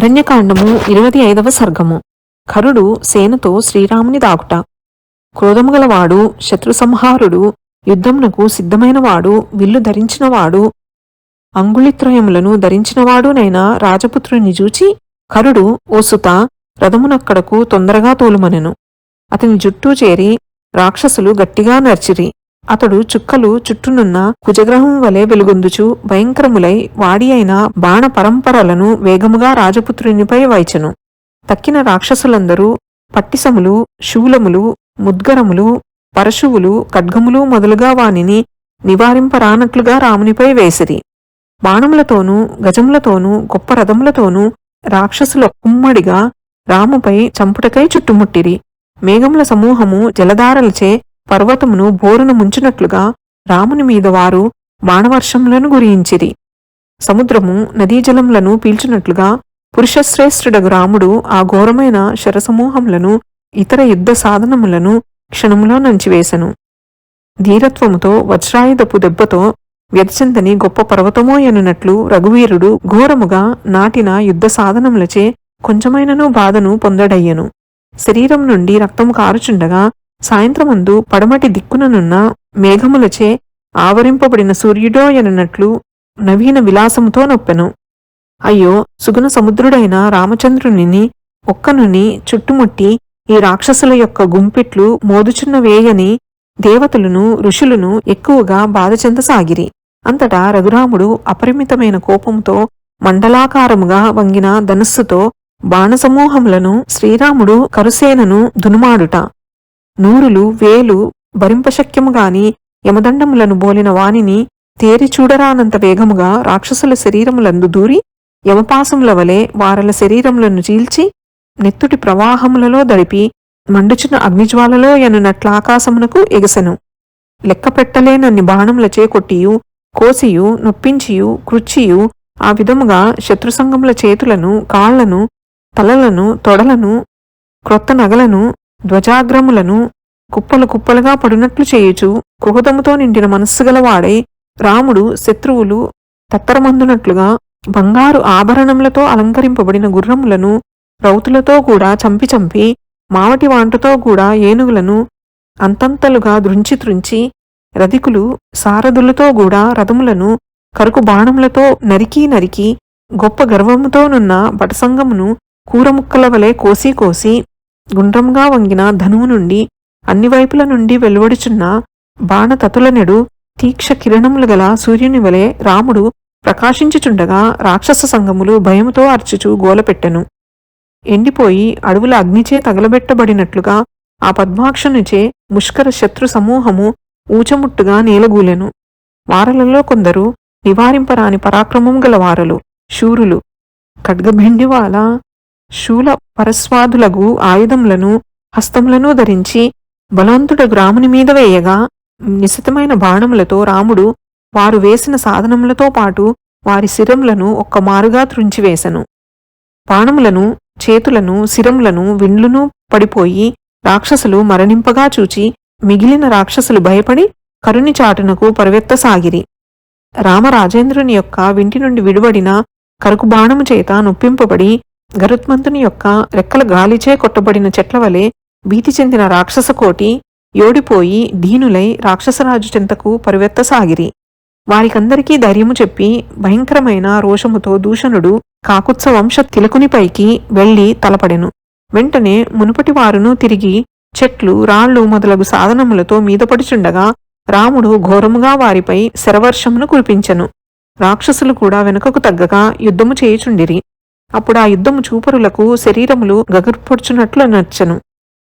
అరణ్యకాండము ఇరవై ఐదవ సర్గము. కరుడు సేనతో శ్రీరాముని దాకుట క్రోధము గలవాడు శత్రు సంహారుడు యుద్ధమునకు సిద్ధమైనవాడు విల్లు ధరించినవాడు అంగుళిత్రయములను ధరించినవాడునైనా రాజపుత్రుని చూచి కరుడు ఓ సుత రథమునక్కడకు తొందరగా తోలుమనెను. అతని జుట్టూ చేరి రాక్షసులు గట్టిగా నర్చిరి. అతడు చుక్కలు చుట్టూనున్న కుజగ్రహం వలె వెలుగొందుచు భయంకరములై వాడి అయిన బాణ పరంపరలను వేగముగా రాజపుత్రునిపై వాయిచెను. తక్కిన రాక్షసులందరూ పట్టిసములు శూలములు ముద్గరములు పరశువులు ఖడ్గములు మొదలుగా వానిని నివారింపరానట్లుగా రామునిపై వేసిరి. బాణములతోనూ గజములతోనూ గొప్ప రథములతోనూ రాక్షసుల కుమ్మడిగా రాముపై చంపుటకై చుట్టుముట్టిరి. మేఘముల సమూహము జలధారలచే పర్వతమును బోరున ముంచినట్లుగా రాముని మీద వారు బాణవర్షములను గురించిరి. సముద్రము నదీజలములను పీల్చినట్లుగా పురుషశ్రేష్ఠుడగు రాముడు ఆ ఘోరమైన శరసమూహములను ఇతర యుద్ధ సాధనములను క్షణములో నంచివేశను ధీరత్వముతో వజ్రాయుధపు దెబ్బతో వ్యధచందని గొప్ప పర్వతమో ఎనున్నట్లు రఘువీరుడు ఘోరముగా నాటిన యుద్ధ సాధనములచే కొంచెమైనను బాధను పొందడయ్యను. శరీరం నుండి రక్తము కారుచుండగా సాయంత్రమందు పడమటి దిక్కుననున్న మేఘములచే ఆవరింపబడిన సూర్యుడోయనున్నట్లు నవీన విలాసముతో నొప్పెను. అయ్యో సుగుణ సముద్రుడైన రామచంద్రునిని ఒక్కనుని చుట్టుముట్టి ఈ రాక్షసుల యొక్క గుంపిట్లు మోదుచున్న వేయని దేవతలను ఋషులను ఎక్కువగా బాధ చెందసాగిరి అంతటా రఘురాముడు అపరిమితమైన కోపంతో మండలాకారముగా వంగిన ధనస్సుతో బాణసమూహములను శ్రీరాముడు కరుసేనను దునుమాడుట. నూరులు వేలు భరింపశక్యముగాని యమదండములను బోలిన వానిని తేరి చూడరానంత వేగముగా రాక్షసుల శరీరములందు దూరి యమపాసముల వలె వారల శరీరములను చీల్చి నెత్తుటి ప్రవాహములలో దడిపి మండుచున్న అగ్నిజ్వాలలో ఎనునట్ల ఆకాశమునకు ఎగసెను. లెక్కపెట్టలేనన్ని బాణముల బాణములచే కొట్టియు కోసియు నొప్పించియు కృచ్చియు ఆ విధముగా శత్రుసంగముల చేతులను కాళ్ళను తలలను తొడలను క్రొత్త నగలను ధ్వజాగ్రములను కుప్పలు కుప్పలుగా పడినట్లు చేయుచు కుహుదముతో నిండిన మనస్సు గలవాడై రాముడు శత్రువులు తత్తరమందునట్లుగా బంగారు ఆభరణములతో అలంకరింపబడిన గుర్రములను రౌతులతో కూడా చంపి చంపి మావటి వాంటతో కూడా ఏనుగులను అంతంతలుగా దృంచి త్రుంచి రధికులు సారథులతో కూడా రథములను కరుకు బాణములతో నరికి నరికి గొప్ప గర్వముతోనున్న బటసంగమును కూరముక్కల వలె కోసి కోసి గుండ్రంగా వంగిన ధనువు నుండి అన్ని వైపుల నుండి వెలువడుచున్న బాణతతులనెడు తీక్ష కిరణములు గల సూర్యుని వలె రాముడు ప్రకాశించుచుండగా రాక్షస సంగములు భయముతో అర్చుచు గోలపెట్టెను. ఎండిపోయి అడవుల అగ్నిచే తగలబెట్టబడినట్లుగా ఆ పద్మాక్షనుచే ముష్కర శత్రు సమూహము ఊచముట్టుగా నేలగూలెను. వారలలో కొందరు నివారింపరాని పరాక్రమం గల వారలు శూరులు ఖడ్గభిండివాల శూల పరస్వాదులగు ఆయుధములను హస్తములను ధరించి బలవంతుడు రాముని మీద వేయగా నిశితమైన బాణములతో రాముడు వారు వేసిన సాధనములతో పాటు వారి శిరములను ఒక్కమారుగా త్రుంచివేశను బాణములను చేతులను శిరములను విండ్లును పడిపోయి రాక్షసులు మరణింపగా చూచి మిగిలిన రాక్షసులు భయపడి కరుని చాటునకు పరువెత్తసాగిరి. రామరాజేంద్రుని యొక్క వింటి నుండి విడువడిన కరుకు బాణము చేత నొప్పింపబడి గరుత్మంతుని యొక్క రెక్కల గాలిచే కొట్టబడిన చెట్ల వలె భీతి చెందిన రాక్షస కోటి యోడిపోయి దీనులై రాక్షసరాజు చెంతకు పరువెత్తసాగిరి. వారికందరికీ ధైర్యము చెప్పి భయంకరమైన రోషముతో దూషణుడు కాకుత్స వంశ తిలకునిపైకి వెళ్ళి తలపడెను. వెంటనే మునుపటి వారును తిరిగి చెట్లు రాళ్ళు మొదలగు సాధనములతో మీదపడుచుండగా రాముడు ఘోరముగా వారిపై శరవర్షమును కురిపించెను. రాక్షసులు కూడా వెనుకకు తగ్గగా యుద్ధము చేయుచుండిరి. అప్పుడు ఆ యుద్ధము చూపరులకు శరీరములు గగుర్పొడుచున్నట్లు నచ్చను.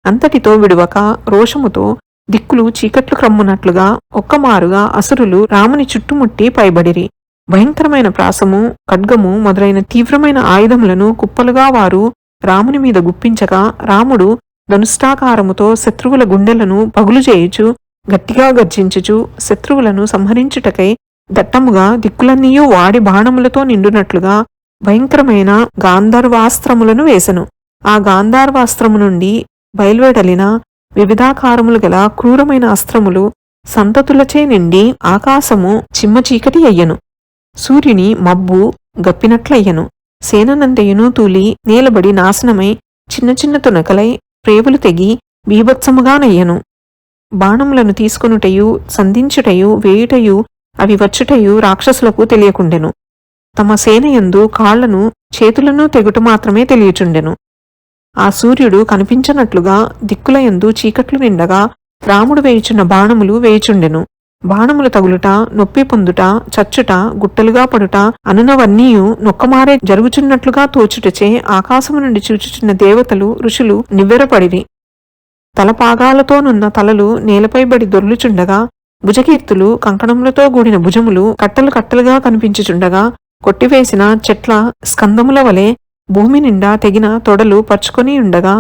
అంతటితో విడువక రోషముతో దిక్కులు చీకట్లు క్రమ్మునట్లుగా ఒక్కమారుగా అసురులు రాముని చుట్టుముట్టి పైబడిరి. భయంకరమైన ప్రాసము ఖడ్గము మొదలైన తీవ్రమైన ఆయుధములను కుప్పలుగా వారు రాముని మీద గుప్పించగా రాముడు ధనుష్టాకారముతో శత్రువుల గుండెలను పగులు చేయుచు గట్టిగా గర్జించుచు శత్రువులను సంహరించుటకై దట్టముగా దిక్కులన్నీయూ వాడి బాణములతో నిండునట్లుగా భయంకరమైన గాంధర్వాస్త్రములను వేసెను. ఆ గాంధార్వాస్త్రము నుండి బయలువెడలిన వివిధాకారములు గల క్రూరమైన అస్త్రములు సంతతులచే నిండి ఆకాశము చిమ్మ చీకటి అయ్యను. సూర్యుని మబ్బు గప్పినట్లయ్యను. సేననంతయును తూలి నేలబడి నాశనమై చిన్న చిన్న తునకలై ప్రేవులు తెగి బీభత్సముగానయ్యను బాణములను తీసుకొనుటయు సంధించుటయు వేయుటయు అవి వచ్చుటయు రాక్షసులకు తెలియకుండెను. తమ సేనయందు కాళ్ళను చేతులను తెగుట మాత్రమే తెలియచుండెను. ఆ సూర్యుడు కనిపించనట్లుగా దిక్కులయందు చీకట్లు నిండగా రాముడు వేయుచున్న బాణములు వేయుచుండెను. బాణములు తగులుట నొప్పి పొందుట చచ్చుట గుట్టలుగా పడుట అనునవన్నీయు నొక్కమారే జరుగుచున్నట్లుగా తోచుటచే ఆకాశము నుండి చూచుచున్న దేవతలు ఋషులు నివ్వెరపడిరి. తలపాగాలతోనున్న తలలు నేలపై బడి దొర్లుచుండగా భుజకీర్తులు కంకణములతో కూడిన భుజములు కట్టలు కట్టలుగా కనిపించుచుండగా కొట్టివేసిన చెట్ల స్కందముల వలె భూమి నిండా తెగిన తొడలు పరుచుకొని ఉండగా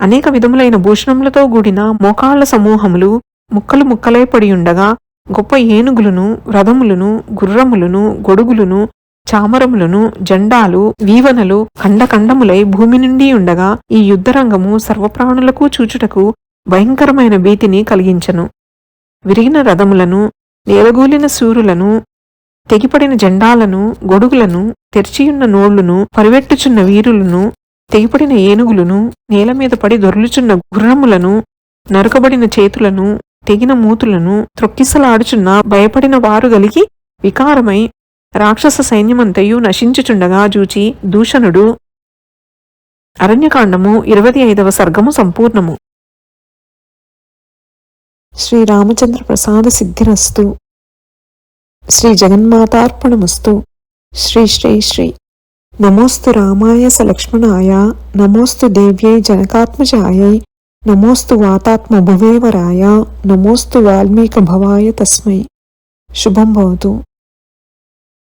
అనేక విధములైన భూషణములతో కూడిన మోకాళ్ళ సమూహములు ముక్కలు ముక్కలై పడియుండగా ఉండగా గొప్ప ఏనుగులను రథములను గుర్రములను గొడుగులను చామరములను జెండాలు వీవనలు ఖండఖండములై భూమి నుండి ఉండగా ఈ యుద్ధరంగము సర్వప్రాణులకు చూచుటకు భయంకరమైన భీతిని కలిగించెను. విరిగిన రథములను నేలగూలిన సూరులను తెగిపడిన జెండాలను గొడుగులను తెరిచియున్న నోళ్ళును పరివెట్టుచున్న వీరులను తెగిపడిన ఏనుగులను నేల మీద పడి దొర్లుచున్న గుర్రములను నరుకబడిన చేతులను తెగిన మూతులను త్రొక్కిసలాడుచున్న భయపడిన వారు గలిగి వికారమై రాక్షస సైన్యమంతయు నశించుచుండగా జూచి దూషణుడు అరణ్యకాండము ఇరవై ఐదవ సర్గము సంపూర్ణము. శ్రీరామచంద్ర ప్రసాద సిద్ధిరస్తు. శ్రీ జగన్మాతార్పణమస్తు శ్రీ శ్రీ శ్రీ నమోస్తు రామాయ సలక్ష్మణాయ నమోస్తు దేవ్యై జనకాత్మజాయై నమోస్తు వాతాత్మ భువేవరాయ నమోస్తు వాల్మీక భవాయ తస్మై శుభం భవతు